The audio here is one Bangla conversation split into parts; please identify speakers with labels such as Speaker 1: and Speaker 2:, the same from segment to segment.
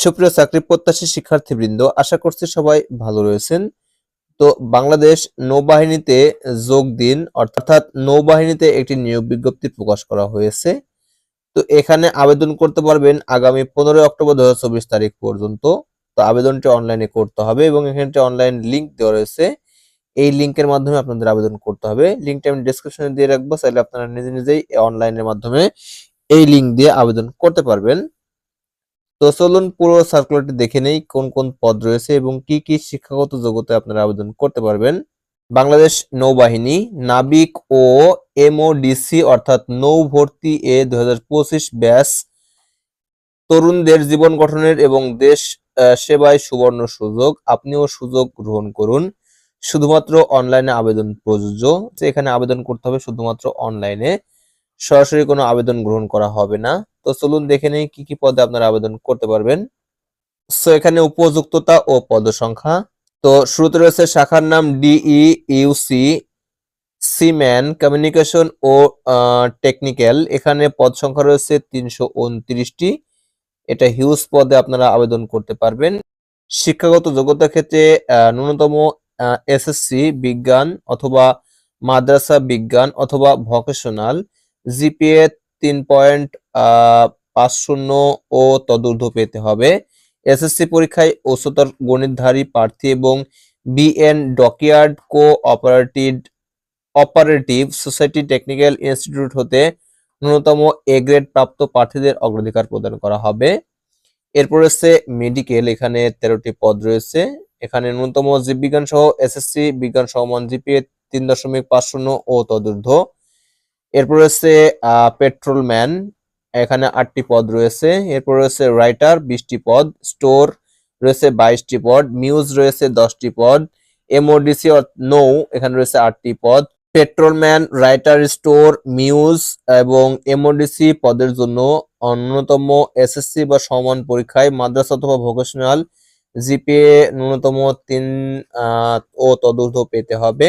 Speaker 1: সুপ্রিয় চাকরি প্রত্যাশী শিক্ষার্থীবৃন্দ, আশা করছি সবাই ভালো রয়েছেন। তো বাংলাদেশ নৌবাহিনীতে যোগ দিন, অর্থাৎ নৌবাহিনীতে একটি নিয়োগ বিজ্ঞপ্তি প্রকাশ করা হয়েছে। তো এখানে আবেদন করতে পারবেন আগামী পনেরোই অক্টোবর দু হাজার চব্বিশ তারিখ পর্যন্ত। তো আবেদনটি অনলাইনে করতে হবে এবং এখানে একটি অনলাইন লিঙ্ক দেওয়া রয়েছে, এই লিংকের মাধ্যমে আপনাদের আবেদন করতে হবে। লিংকটা আমি ডিসক্রিপশনে দিয়ে রাখব, চাইলে আপনারা নিজে নিজেই অনলাইনের মাধ্যমে এই লিঙ্ক দিয়ে আবেদন করতে পারবেন। তো চলুন পুরো সার্কুলারটি দেখে নেই, কোন কোন পদ রয়েছে এবং কি কি শিক্ষাগত যোগ্যতায় আপনারা আবেদন করতে পারবেন। বাংলাদেশ নৌবাহিনী, নাবিক ও এমওডিসি অর্থাৎ নৌ ভর্তি এ দু ব্যাস তরুণদের জীবন গঠনের এবং দেশ সেবায় সুবর্ণ সুযোগ, আপনিও সুযোগ গ্রহণ করুন। শুধুমাত্র অনলাইনে আবেদন প্রযোজ্য যে এখানে আবেদন করতে হবে শুধুমাত্র অনলাইনে সরাসরি কোনো আবেদন গ্রহণ করা হবে না। তো চলুন দেখে নেই কি কি পদে আপনারা আবেদন করতে পারবেন। সো এখানে উপযুক্ততা ও পদসংখ্যা। তো শুরুতে রয়েছে শাখার নাম ডিই ইউসি সিম্যান কমিউনিকেশন ও টেকনিক্যাল এখানে পদ সংখ্যা রয়েছে তিনশো উনত্রিশটি। এটা হিউজ পদে আপনারা আবেদন করতে পারবেন। শিক্ষাগত যোগ্যতার ক্ষেত্রে ন্যূনতম এসএসসি বিজ্ঞান অথবা মাদ্রাসা বিজ্ঞান অথবা ভোকেশনাল জিপিএ তিন পয়েন্ট পাঁচ শূন্য ও তদূর্ধ্ব পেতে হবে। এসএসসি পরীক্ষায় উচ্চতর গণিতধারী প্রার্থী এবং BN dockyard cooperative operative society technical institute হতে ন্যূনতম এ গ্রেড প্রাপ্ত প্রার্থীদের অগ্রাধিকার প্রদান করা হবে। এরপর রয়েছে মেডিকেল, এখানে তেরোটি পদ রয়েছে। এখানে ন্যূনতম জীববিজ্ঞান সহ এসএসসি বিজ্ঞান সমান জিপিএ তিন দশমিক পাঁচ শূন্য ও তদূর্ধ্ব। এরপর রয়েছে পেট্রোলম্যান এখানে আটটি পদ রয়েছে। এরপর রয়েছে রাইটার বিশটি পদ স্টোর রয়েছে বাইশটি পদ মিউজ রয়েছে দশটি পদ এমওডিসি নৌ এখানে রয়েছে আটটি পদ। পেট্রোলম্যান রাইটার স্টোর মিউজ এবং এমওডিসি পদের জন্য অন্যতম এসএসসি বা সমান পরীক্ষায় মাদ্রাসা অথবা ভোকেশনাল জিপিএ ন্যূনতম তিন ও তদূর্ধ্ব পেতে হবে।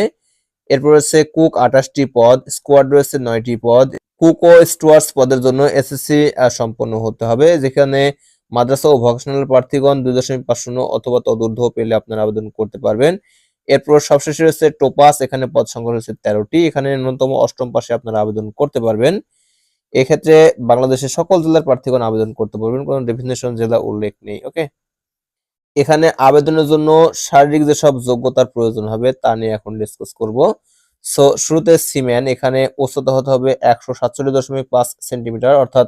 Speaker 1: এরপর রয়েছে কুক আঠাশটি পদ স্কোয়াড রয়েছে নয়টি পদ। কুক স্টুয়ার্স পদের জন্য এসএসসি সম্পন্ন হতে হবে। যেখানে মাদ্রাসা ও ভোকেশনাল প্রার্থীগণ দুই দশমিক পাঁচ শূন্য অথবা তদূর্ধ্ব পেলে আপনারা আবেদন করতে পারবেন। এরপর সবশেষে রয়েছে টোপাস, এখানে পদ সংখ্যা রয়েছে তেরোটি। এখানে ন্যূনতম অষ্টম পাশে আপনারা আবেদন করতে পারবেন। এক্ষেত্রে বাংলাদেশের সকল জেলার প্রার্থীগণ আবেদন করতে পারবেন, কোনো ডেফিনেশন জেলা উল্লেখ নেই ওকে এখানে আবেদনের জন্য শারীরিক যেসব যোগ্যতার প্রয়োজন হবে, তা নিয়ে এখন ডিসকাস করব। সো শুরুতে সিম্যান এখানে উচ্চতা হতে হবে একশো সাতচল্লিশ দশমিক পাঁচ সেন্টিমিটার, অর্থাৎ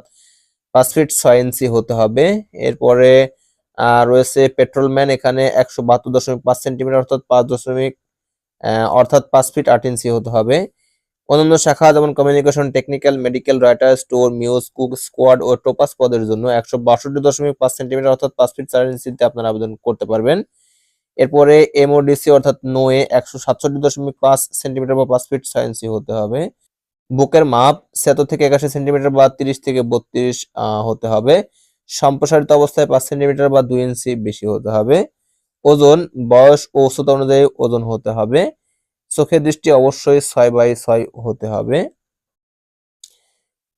Speaker 1: পাঁচ ফিট ছয় ইঞ্চি হতে হবে। এরপরে রয়েছে পেট্রোলম্যান, এখানে একশো বাহাত্তর দশমিক পাঁচ সেন্টিমিটার, অর্থাৎ পাঁচ দশমিক অর্থাৎ পাঁচ ফিট আট ইঞ্চি হতে হবে। অন্যান্য শাখা যেমন communication technical medical writer store muse cook squad ও টোপাস পদের জন্য একশো বাষট্টি দশমিক পাঁচ সেন্টিমিটার, অর্থাৎ পাঁচ ফিট চার ইঞ্চিতে আপনারা আবেদন করতে পারবেন। এরপরে এমওডিসি অর্থাৎ নোয়ে, একশো সাতষট্টি দশমিক পাঁচ সেন্টিমিটার বা পাঁচ ফিট ছয় ইঞ্চি হতে হবে। বুকের মাপ ছিয়াত্তর থেকে একাশি সেন্টিমিটার বা তিরিশ থেকে বত্রিশ হতে হবে। সম্প্রসারিত অবস্থায় পাঁচ সেন্টিমিটার বা দুই ইঞ্চি বেশি হতে হবে। ওজন, বয়স ও উচ্চতা অনুযায়ী ওজন হতে হবে। চোখের দৃষ্টি অবশ্যই ছয় বাই ছয় হতে হবে।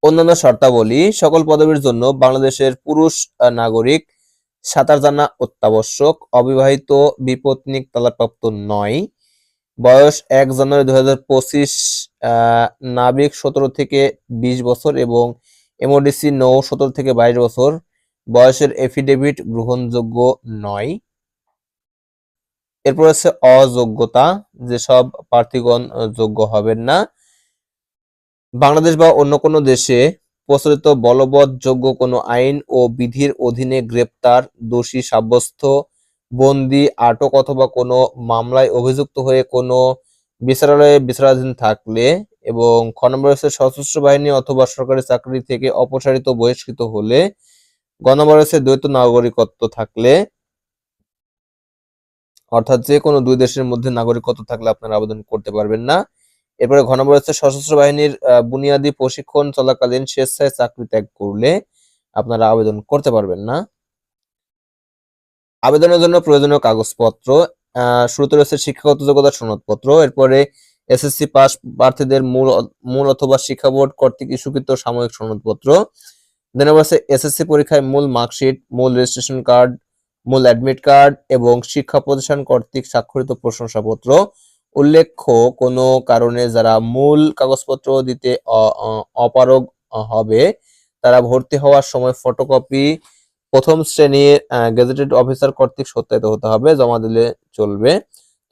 Speaker 1: অন্যান্য শর্তাবলী, সকল পদবীর জন্য বাংলাদেশের পুরুষ নাগরিক সাঁতার জানা অত্যাবশ্যক। অবিবাহিত বিপত্নিক তালাপ্রাপ্ত নয়। বয়স এক জানুয়ারি দু হাজার পঁচিশ নাবিক সতেরো থেকে বিশ বছর এবং এমওডিসি নৌ সতেরো থেকে বাইশ বছর। বয়সের এফিডেভিট গ্রহণযোগ্য নয়। এরপর হচ্ছে অযোগ্যতা, যেসব প্রার্থীগণ যোগ্য হবেন না। বাংলাদেশ বা অন্য কোনো দেশে প্রচলিত বলবৎ যোগ্য কোনো আইন ও বিধির অধীনে গ্রেপ্তার, দোষী সাব্যস্ত, বন্দি, আটক অথবা কোনো মামলায় অভিযুক্ত হয়ে কোনো বিচারালয়ে বিচারাধীন থাকলে এবং খ সশস্ত্র বাহিনী অথবা সরকারি চাকরি থেকে অপসারিত, বহিষ্কৃত হলে, গ নম্বর হচ্ছে দ্বৈত নাগরিকত্ব থাকলে, অর্থাৎ যে কোনো দুই দেশের মধ্যে নাগরিকত্ব থাকলে আপনারা আবেদন করতে পারবেন না। এরপরে ঘ নম্বর হচ্ছে সশস্ত্র বাহিনীর বুনিয়াদী প্রশিক্ষণ চলাকালীন স্বেচ্ছায় চাকরি ত্যাগ করলে আপনারা আবেদন করতে পারবেন না। আবেদনের জন্য প্রয়োজনীয় কাগজপত্র শুরুতে রয়েছে শিক্ষাগত যোগ্যতা সনদপত্র, এরপরে এসএসসি পাস প্রার্থীদের মূল মূল অথবা শিক্ষা বোর্ড কর্তৃক ইস্যুকৃত সাময়িক সনদপত্র। দেন আছে এসএসসি পরীক্ষায় মূল মার্কশিট, মূল রেজিস্ট্রেশন কার্ড, মূল অ্যাডমিট কার্ড এবং শিক্ষা প্রতিষ্ঠান কর্তৃক স্বাক্ষরিত প্রশংসাপত্র। উল্লেখ্য, কোনো কারণে যারা মূল কাগজপত্র দিতে অপারগ হবে, তারা ভর্তি হওয়ার সময় ফটোকপি প্রথম শ্রেণির গেজেটেড অফিসার কর্তৃক সত্যায়িত হতে হবে, জমা দিলে চলবে।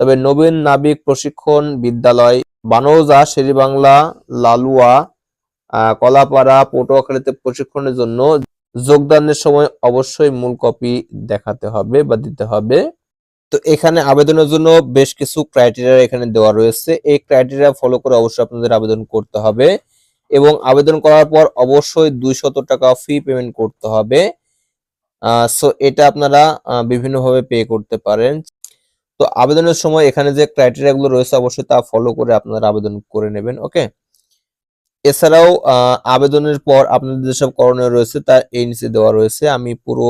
Speaker 1: তবে নবীন নাবিক প্রশিক্ষণ বিদ্যালয়, বানৌজা, শেরিবাংলা, লালুয়া কলাপাড়া, পটুয়াখালীতে প্রশিক্ষণের জন্য যোগদানের সময় অবশ্যই মূল কপি দেখাতে হবে বা দিতে হবে। তো এখানে আবেদনের জন্য বেশ কিছু ক্রাইটেরিয়া এখানে দেওয়া রয়েছে। এই ক্রাইটেরিয়া ফলো করে অবশ্যই আপনাদের আবেদন করতে হবে এবং আবেদন করার পর অবশ্যই দুইশত টাকা ফি পেমেন্ট করতে হবে। সো এটা আপনারা বিভিন্নভাবে পে করতে পারেন। তো আবেদনের সময় এখানে যে ক্রাইটেরিয়া গুলো রয়েছে অবশ্যই তা ফলো করে আপনারা আবেদন করে নেবেন ওকে এছাড়াও আবেদনের পর আপনাদের যেসব করণীয় রয়েছে তা এই নিচে দেওয়া রয়েছে। আমি পুরো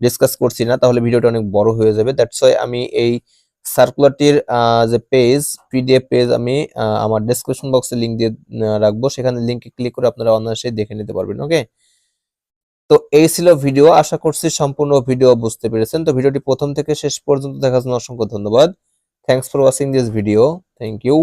Speaker 1: ডিসকাস করছি না, তাহলে ভিডিওটা অনেক বড় হয়ে যাবে। দ্যাটস ওয়াই আমি এই সার্কুলারটির যে পেজ পিডিএফ পেজ আমি আমার ডেসক্রিপশন বক্সে লিংক দিয়ে রাখব। সেখানে লিংকে ক্লিক করে আপনারা অনায়াসে দেখে নিতে পারবেন ওকে তো এই ছিল ভিডিও আশা করছি সম্পূর্ণ ভিডিও বুঝতে পেরেছেন। তো ভিডিওটি প্রথম থেকে শেষ পর্যন্ত দেখার জন্য অসংখ্য ধন্যবাদ। Thanks for watching this video thank you